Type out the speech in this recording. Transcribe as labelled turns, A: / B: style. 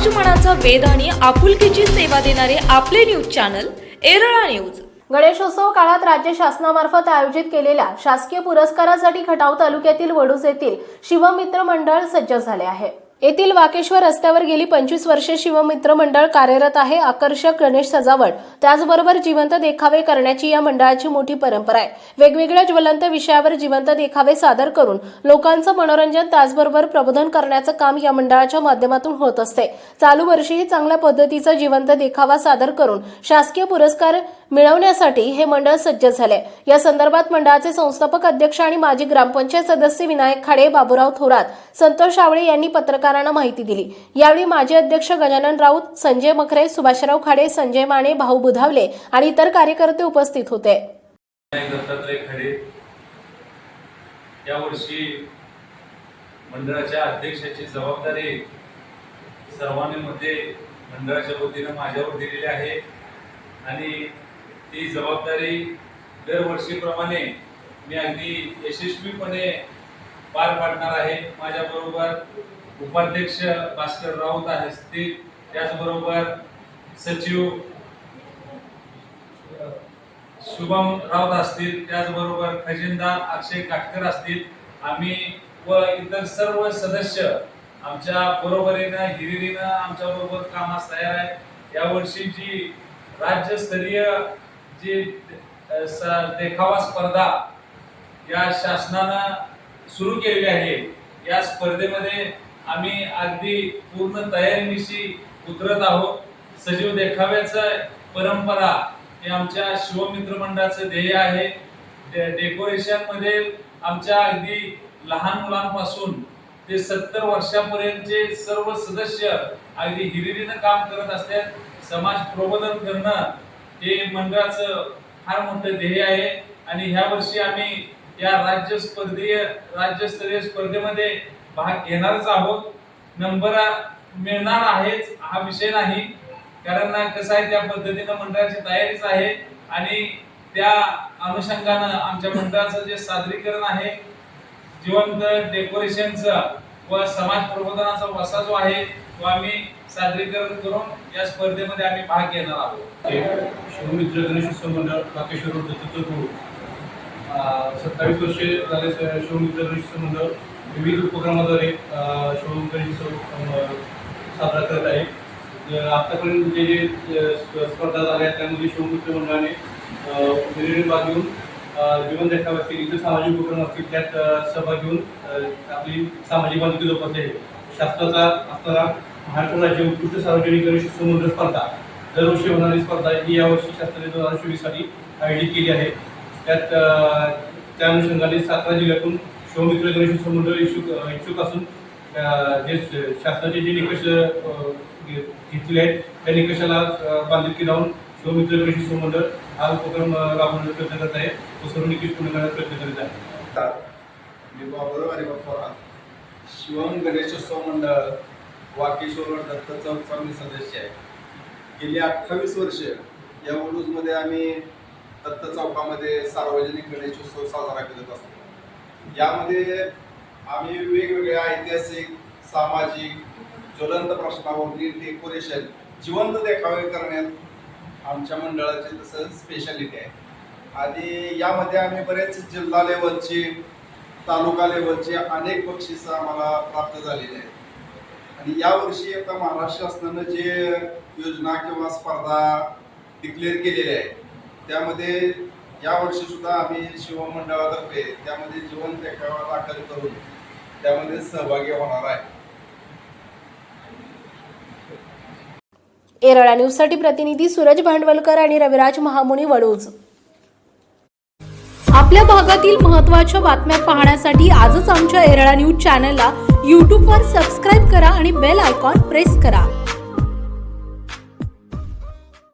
A: समाज मनाचा आणि आपुलकीची सेवा देणारे आपले न्यूज चॅनल एरळा न्यूज.
B: गणेशोत्सव काळात राज्य शासनामार्फत आयोजित केलेल्या शासकीय पुरस्कारासाठी खटाव तालुक्यातील वडूज येथील शिवमित्र मंडळ सज्ज झाले आहे. येथील वाकेश्वर रस्त्यावर गेली पंचवीस वर्षे शिवमित्र मंडळ कार्यरत आहे. आकर्षक गणेश सजावट. त्याचबरोबर जिवंत देखावे करण्याची या मंडळाची मोठी परंपरा आहे. वेगवेगळ्या ज्वलंत विषयावर जिवंत देखावे सादर करून लोकांचं मनोरंजन त्याचबरोबर प्रबोधन करण्याचं काम या मंडळाच्या माध्यमातून होत असते. चालू वर्षीही चांगल्या पद्धतीचा जिवंत देखावा सादर करून शासकीय पुरस्कार मिळवण्यासाठी हे मंडळ सज्ज झाले या संदर्भात मंडळाचे संस्थापक अध्यक्ष आणि माजी ग्रामपंचायत सदस्य विनायक खाडे बाबूराव थोरात संतोष आवळे यांनी पत्रकार पत्रकारांना माहिती दिली. यावेळी माजी अध्यक्ष गजानन राऊत संजय मखरे सुभाषराव खाडे संजय माने भाऊ बुधावले आणि इतर कार्यकर्ते उपस्थित होते.
C: दत्तात्रय खडे. यावर्षी मंडळाच्या अध्यक्षाची जबाबदारी सर्वांनी मध्ये मंडळाच्या वतीनं माझ्यावर दिलेली आहे. आणि ती जबाबदारी दरवर्षीप्रमाणे मी अगदी यशस्वीपणे पार पाडणार आहे. माझ्याबरोबर उपाध्यक्ष भास्कर राऊत असतील त्याचबरोबर सचिव शुभम राऊत असतील. त्याचबरोबर खजिनदार अक्षय काटकर असतील. आम्ही व इतर सर्व सदस्य आमच्या बरोबरीनं हिरिरीनं आमच्या बरोबर कामास तयार आहे यावर्षी जी राज्यस्तरीय जी देखावा स्पर्धा या शासनानं सुरू केलेली आहे या स्पर्धेमध्ये आम्ही अगदी पूर्ण तयारीनिशी उतरत आहोत. सजीव देखाव्याचं परंपरा हे आमच्या शिवमित्र मंडळाचं ध्येय आहे. डे डेकोरेशनमध्ये आमच्या अगदी लहान मुलांपासून ते सत्तर वर्षापर्यंतचे सर्व सदस्य अगदी हिरिरीनं काम करत असतात. समाज प्रबोधन करणं हे मंडळाचं फार मोठं ध्येय आहे. आणि ह्या वर्षी आम्ही या राज्य स्पर्धेय राज्यस्तरीय स्पर्धेमध्ये भाग घेणारच आहोत. नंबर मिळणार आहेच हा विषय नाही. कारण कसं आहे त्या पद्धतीनं मंडळाची तयारीच आहे. आणि त्या अनुषंगानं आमच्या मंडळाचं जे सादरीकरण आहे जिवंत डेकोरेशनचं व समाज प्रबोधनाचा वसा जो आहे तो आम्ही सादरीकरण करून या स्पर्धेमध्ये आम्ही भाग घेणार आहोत.
D: ते शिवमित्र गणेशोत्सव मंडळ काकेश्वर रोड सत्तावीस वर्षे झाले स- शिवमित्र मंडळ विविध उपक्रमाद्वारे अ, साजरा करत आहे. आत्तापर्यंत आतापर्यंत जे जे स्पर्धा झाल्या आहेत त्यामध्ये शिवमित्र मंडळाने अ, भाग घेऊन अ, जीवन देखावे असतील इतर सामाजिक उपक्रम असतील त्यात सहभाग घेऊन आपली सामाजिक बांधकी जोपासली आहे शास्त्राचा असणारा महाराष्ट्र राज्य उत्कृष्ट सार्वजनिक गणेश समुद्र स्पर्धा दरवर्षी होणारी स्पर्धा ही यावर्षी शासनाने दोन हजार चोवीससाठी आयोजित केली आहे. त्यात त्या अनुषंगाने सातारा जिल्ह्यातून शिवमित्र गणेश मंडळ इच्छुक इच्छुक असून जे शासनाचे जे निकष घेतले आहेत त्या निकषाला अ, बांधिलकी लावून शिवमित्र गणेश मंडळ हा उपक्रम राबवण्याचा प्रयत्न करत आहे. व सर्व निकष पूर्ण करण्याचा प्रयत्न करीत आहे.
E: शिवम गणेशोत्सव मंडळ वाकेश्वर दत्त चौकचा मी सदस्य आहे. गेली अठ्ठावीस वर्ष या उडूजमध्ये आम्ही दत्त चौकामध्ये सार्वजनिक गणेशोत्सव साजरा करत असतो. यामध्ये आम्ही वेगवेगळ्या ऐतिहासिक सामाजिक ज्वलंत प्रश्नावरती डेकोरेशन जिवंत देखावे करण्यात आमच्या मंडळाची तसं स्पेशालिटी आहे. आणि यामध्ये आम्ही बरेच जिल्हा लेवलची तालुका लेवलचे अनेक बक्षीस आम्हाला प्राप्त झालेले आहेत. आणि यावर्षी आता महाराष्ट्र शासनानं जे योजना किंवा स्पर्धा डिक्लेअर केलेल्या आहेत त्यामध्ये यावर्षी सुद्धा आम्ही शिवमंडळातर्फे त्यामध्ये जीवन देखावा दाखल करून त्यामध्ये सहभागी होणार आहे.
B: एरळा न्यूजसाठी प्रतिनिधी सूरज भांडवलकर आणि रविराज महामुनी वडूज. आपल्या भागातील महत्त्वाच्या बातम्या पाहण्यासाठी आजच आमच्या एरळा न्यूज चॅनलला यूट्यूबवर सबस्क्राईब करा आणि बेल आयकॉन प्रेस करा.